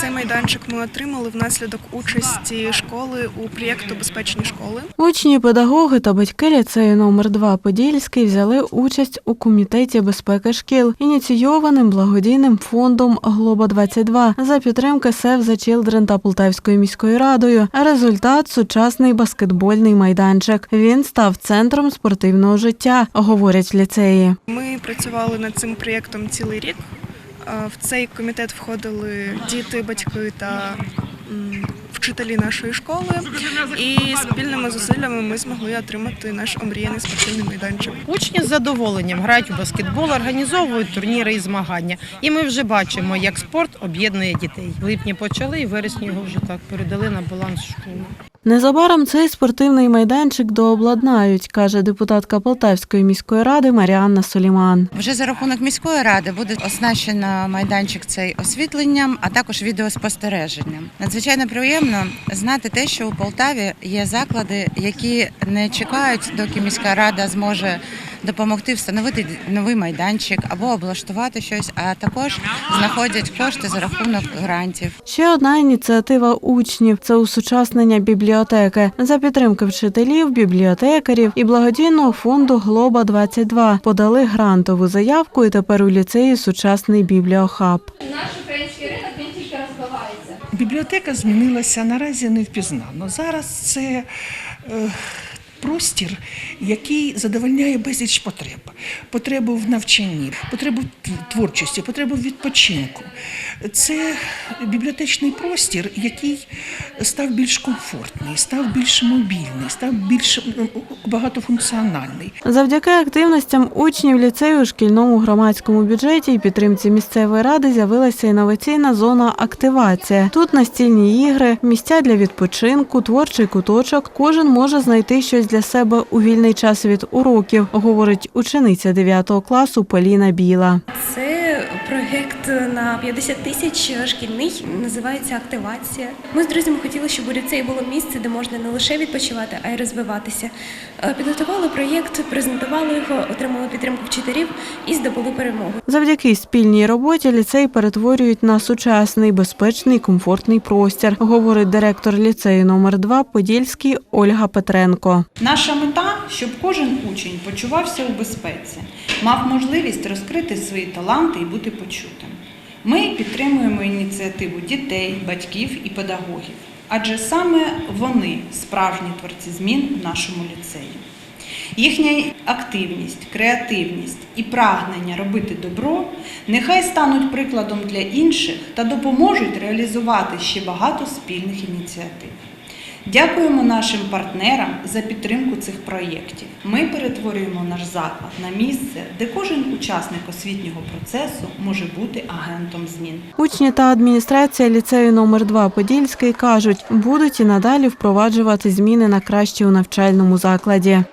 Цей майданчик ми отримали внаслідок участі школи у проєкту Безпечні школи. Учні, педагоги та батьки ліцею номер 2 Подільський взяли участь у комітеті безпеки шкіл, ініційованим благодійним фондом Глоба 22 за підтримки Save the Children та Полтавською міською радою. Результат сучасний баскетбольний майданчик. Він став центром спортивного життя, говорять в ліцеї. Ми працювали над цим проєктом цілий рік. Е, В цей комітет входили діти, батьки та вчителі нашої школи. І спільними зусиллями ми змогли отримати наш омріяний спортивний майданчик. Учні з задоволенням грають у баскетбол, організовують турніри і змагання. І ми вже бачимо, як спорт об'єднує дітей. В липні почали і вересні його вже так передали на баланс школи. Незабаром цей спортивний майданчик дообладнають, каже депутатка Полтавської міської ради Маріанна Соліман. Вже за рахунок міської ради буде оснащено майданчик цей освітленням, а також відеоспостереженням. Надзвичайно приємно знати те, що у Полтаві є заклади, які не чекають, доки міська рада зможе допомогти встановити новий майданчик або облаштувати щось, а також знаходять кошти за рахунок грантів. Ще одна ініціатива учнів це усучаснення бібліотеки за підтримки вчителів, бібліотекарів і благодійного фонду Глоба 22 подали грантову заявку, і тепер у ліцеї сучасний бібліохаб. Наш український ринок він тільки розвивається. Бібліотека змінилася наразі не впізнано. Зараз це е, простір, який задовольняє безліч потреб. Потребу в навчанні, потребу в творчості, потребу в відпочинку. Це бібліотечний простір, який став більш комфортний, став більш мобільний, став більш багатофункціональний. Завдяки активностям учнів ліцею шкільному громадському бюджеті і підтримці місцевої ради з'явилася інноваційна зона активація. Тут настільні ігри, місця для відпочинку, творчий куточок. Кожен може знайти щось для себе у вільний час від уроків, говорить учениця 9 класу Поліна Біла. Це проєкт на 50 тисяч шкільний, називається активація. Ми з друзями хотіли, щоб у ліцеї було місце, де можна не лише відпочивати, а й розвиватися. Е, Підготували проєкт, презентували його, отримали підтримку вчителів і здобули перемогу. Завдяки спільній роботі ліцей перетворюють на сучасний, безпечний, комфортний простір, говорить директор ліцею номер 2 Подільський Ольга Петренко. Наша мета, щоб кожен учень почувався у безпеці, мав можливість розкрити свої таланти і бути почутим. Ми підтримуємо ініціативу дітей, батьків і педагогів, адже саме вони справжні творці змін в нашому ліцеї. Їхня активність, креативність і прагнення робити добро нехай стануть прикладом для інших та допоможуть реалізувати ще багато спільних ініціатив. Дякуємо нашим партнерам за підтримку цих проєктів. Ми перетворюємо наш заклад на місце, де кожен учасник освітнього процесу може бути агентом змін. Учні та адміністрація ліцею номер 2 Подільський кажуть, будуть і надалі впроваджувати зміни на краще у навчальному закладі.